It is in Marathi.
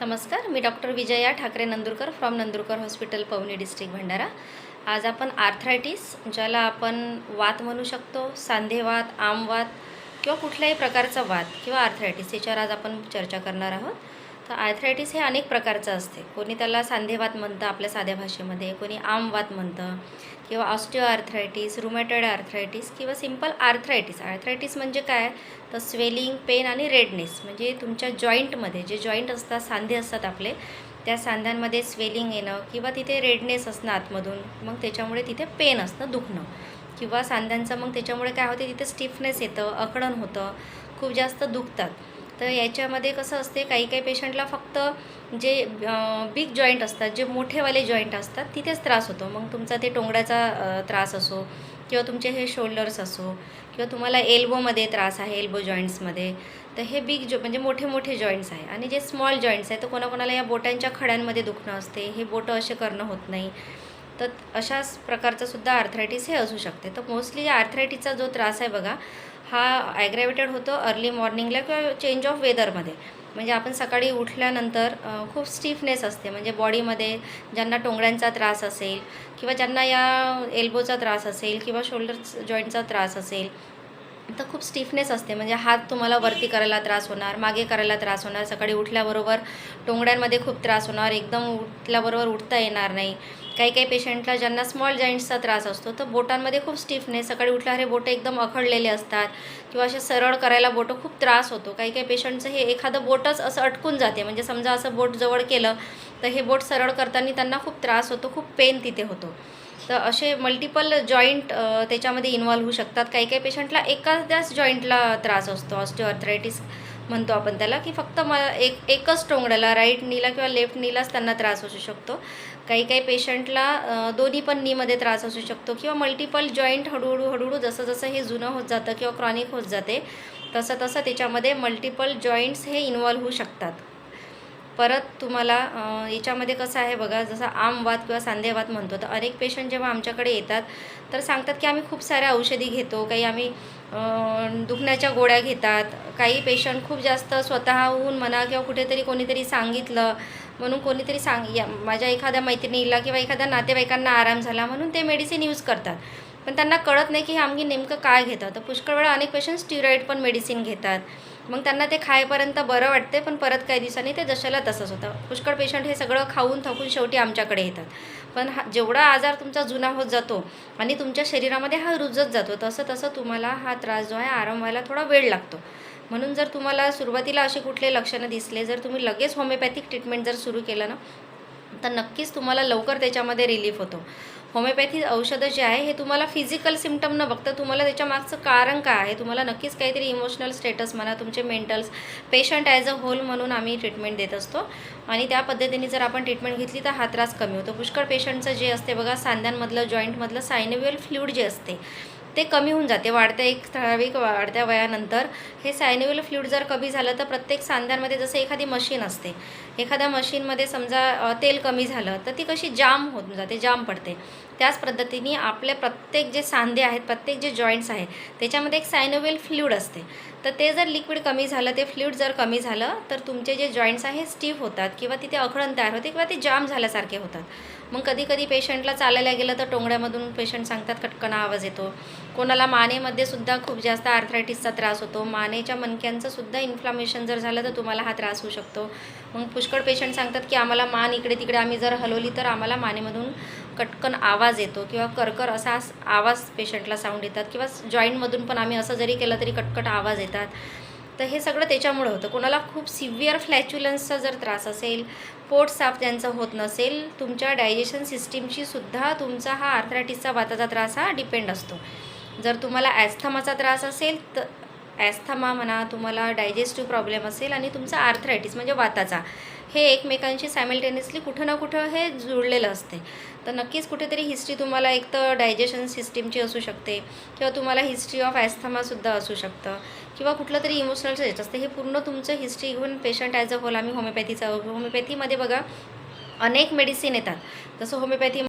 नमस्कार मी doctor Vijaya Thakre Nandurkar from Nandurkar hospital Pauni district Bhandara. आज आपण आर्थरायटिस ज्याला आपण वात म्हणू शकतो सांधेवात आमवात किंवा कुठल्याही प्रकारचा वात किंवा आर्थरायटिस याच्यावर आज आपण चर्चा करणार आहोत. तर आर्थरायटिस हे अनेक प्रकारचं असते. कोणी त्याला सांधेवात म्हणतं आपल्या साध्या भाषेमध्ये. कोणी आमवात म्हणतं किंवा ऑस्टिओ आर्थरायटिस रुमॅटॉइड आर्थरायटिस किंवा सिंपल आर्थरायटिस आर्थरायटिस म्हणजे काय? तर स्वेलिंग पेन आणि रेडनेस म्हणजे तुमच्या जॉईंटमध्ये जे जॉईंट असतात सांधे असतात आपले त्या सांध्यांमध्ये स्वेलिंग येणं किंवा तिथे रेडनेस असणं आतमधून मग त्याच्यामुळे तिथे पेन असणं दुखणं. किंवा सांध्यांचं मग त्याच्यामुळे काय होते? तिथे स्टिफनेस येतं अकडण होतं खूप जास्त दुखतात. तर याच्यामध्ये कसं असते काही काही पेशंटला फक्त जे बिग जॉईंट असतात जे मोठेवाले जॉईंट असतात तिथेच त्रास होतो. मग तुमचा ते टोंगड्याचा त्रास असो किंवा तुमचे हे शोल्डर्स असो किंवा तुम्हाला एल्बोमध्ये त्रास आहे एल्बो जॉईंट्समध्ये तर हे बिग जो म्हणजे मोठे मोठे जॉईंट्स आहे. आणि जे स्मॉल जॉईंट्स आहे तर कोणाकोणाला या बोटांच्या खड्यांमध्ये दुखणं असते. हे बोटं असे करणं होत नाही. तर अशाच प्रकारचं सुद्धा आर्थरायटिस हे असू शकते. तर मोस्टली या आर्थरायटिसचा जो त्रास आहे बघा हा ॲग्रॅवेटेड होतो अर्ली मॉर्निंगला किंवा चेंज ऑफ वेदरमध्ये म्हणजे आपण सकाळी उठल्यानंतर खूप स्टिफनेस असते. म्हणजे बॉडीमध्ये ज्यांना टोंगड्यांचा त्रास असेल किंवा ज्यांना या एल्बोचा त्रास असेल किंवा शोल्डर जॉईंटचा त्रास असेल तर खूप स्टिफनेस असते. म्हणजे हात तुम्हाला वरती करायला त्रास होणार मागे करायला त्रास होणार सकाळी उठल्याबरोबर टोंगड्यांमध्ये खूप त्रास होणार एकदम उठल्याबरोबर उठता येणार नाही. काही काही पेशंटला ज्यांना स्मॉल जॉईंट्सचा त्रास असतो तर बोटांमध्ये खूप स्टिफनेस सकाळी उठल्यावर हे बोटं एकदम अखडलेले असतात किंवा असे सरळ करायला बोटं खूप त्रास होतो. काही काही पेशंटचं हे एखादं बोटच असं अटकून जाते. म्हणजे समजा असं बोट जवळ केलं तर हे बोट सरळ करताना त्यांना खूप त्रास होतो खूप पेन तिथे होतो. तर असे मल्टिपल जॉईंट त्याच्यामध्ये इन्वॉल्व्ह होऊ शकतात. काही काही पेशंटला एखाद्याच जॉईंटला त्रास असतो. ऑस्टिओआर्थरायटिस म्हणतो आपण त्याला की फक्त म एक एकच टोंगड्याला राईट नीला किंवा लेफ्ट नीलाच त्यांना त्रास असू शकतो. काही काही पेशंटला दोन्ही पण नीमध्ये त्रास असू शकतो किंवा मल्टिपल जॉईंट हळूहळू हळूहळू जसं जसं हे जुनं होत जातं किंवा क्रॉनिक होत जाते तसं तसं त्याच्यामध्ये मल्टिपल जॉईंट्स हे इन्वॉल्व्ह होऊ शकतात. परत तुम्हाला याच्यामध्ये कसं आहे बघा जसं आमवात किंवा सांधेवात म्हणतो तर अनेक पेशंट जेव्हा आमच्याकडे येतात तर सांगतात की आम्ही खूप साऱ्या औषधी घेतो काही आम्ही दुखण्याच्या गोळ्या घेतात काही पेशंट खूप जास्त स्वतःहून म्हणा किंवा कुठेतरी कोणीतरी सांगितलं म्हणून कोणीतरी सांग या माझ्या एखाद्या मैत्रिणीला किंवा एखाद्या नातेवाईकांना आराम झाला म्हणून ते मेडिसिन यूज करतात. पण त्यांना कळत नाही की हे आम्ही नेमकं काय घेतात. तर पुष्कळ वेळा अनेक पेशंट स्टिरॉईड पण मेडिसिन घेतात. मग त्यांना ते खायपर्यंत बरं वाटते पण परत काही दिवसांनी ते जशाला तसंच होतं. पुष्कळ पेशंट हे सगळं खाऊन थकून शेवटी आमच्याकडे येतात. पण हा जेवढा आजार तुमचा जुना होत जातो आणि तुमच्या शरीरामध्ये हा रुजत जातो तसं तसं तुम्हाला हा त्रास जो आहे आराम व्हायला थोडा वेळ लागतो. म्हणून जर तुम्हाला सुरुवातीला असे कुठले लक्षणं दिसले जर तुम्ही लगेच होमिओपॅथिक ट्रीटमेंट जर सुरू केलं ना तर नक्कीच तुम्हाला लवकर त्याच्यामध्ये रिलीफ होतो. होमिओपॅथी औषधं जे आहे हे तुम्हाला फिजिकल सिमटम न बघता तुम्हाला त्याच्या मागचं कारण काय आहे तुम्हाला नक्कीच काहीतरी इमोशनल स्टेटस म्हणा तुमचे mentals patient as a whole म्हणून आम्ही ट्रीटमेंट देत असतो. आणि त्या पद्धतीने जर आपण ट्रीटमेंट घेतली तर हा त्रास कमी होतो. पुष्कळ पेशंटचं जे असते बघा सांध्यांमधलं जॉईंटमधलं सायनोवियल फ्लूड जे असते ते कमी होऊन जाते. वाढत्या एक ठराविक वाढत्या वयानंतर हे सायन्युअल फ्लूड जर कमी झालं तर प्रत्येक सांध्यांमध्ये जसं एखादी मशीन असते. एखाद्या मशीनमध्ये समजा तेल कमी झालं तर ती कशी जाम होऊन जाते जाम पडते. त्याच पद्धतीने आपले प्रत्येक जे सांधे आहेत प्रत्येक जे जॉईंट्स आहेत त्याच्यामध्ये एक सायनोवेल फ्ल्यूड असते. तर ते जर लिक्विड कमी झालं ते फ्ल्यूड जर कमी झालं तर तुमचे जे जॉईंट्स आहे स्टीफ होतात किंवा तिथे अखडण तयार होते किंवा ते जाम झाल्यासारखे होतात. मग कधी कधी पेशंटला चालायला गेलं तर टोंगड्यामधून पेशंट सांगतात कटकना आवाज येतो. कोणाला मानेमध्ये सुद्धा खूप जास्त आर्थरायटिसचा त्रास होतो. मानेच्या मणक्यांचं सुद्धा इन्फ्लामेशन जर झालं तर तुम्हाला हा त्रास होऊ शकतो. मग पुष्कळ पेशंट सांगतात की आम्हाला मान इकडे तिकडे आम्ही जर हलवली तर आम्हाला मानेमधून कटकन आवाज येतो किंवा करकर असा आवाज पेशंटला साऊंड येतात किंवा जॉईंटमधून पण आम्ही असं जरी केलं तरी कटकट आवाज येतात. तर हे सगळं त्याच्यामुळं होतं. कोणाला खूप सिव्हिअर फ्लॅच्युलन्सचा जर त्रास असेल पोट साफ त्यांचं होत नसेल तुमच्या डायजेशन सिस्टीमशी सुद्धा तुमचा हा आर्थरायटिसचा वाताचा त्रास हा डिपेंड असतो. जर तुम्हाला ॲस्थमाचा त्रास असेल तर ॲस्थमा म्हणा तुम्हाला डायजेस्टिव्ह प्रॉब्लेम असेल आणि तुमचा आर्थरायटिस म्हणजे वाताचा. हे एकमेकांशी सायमल्टेनियसली कुठं ना कुठं हे जुळलेलं असते. तर नक्कीच कुठेतरी हिस्ट्री तुम्हाला एक तर डायजेशन सिस्टीमची असू शकते किंवा तुम्हाला हिस्ट्री ऑफ ॲस्थमासुद्धा असू शकतं किंवा कुठलं तरी इमोशनल स्टेट असते. हे पूर्ण तुमचं हिस्ट्री घेऊन पेशंट ॲज अ होल आम्ही होमिओपॅथीचा होमिओपॅथीमध्ये बघा अनेक मेडिसिन येतात. जसं होमिओपॅथी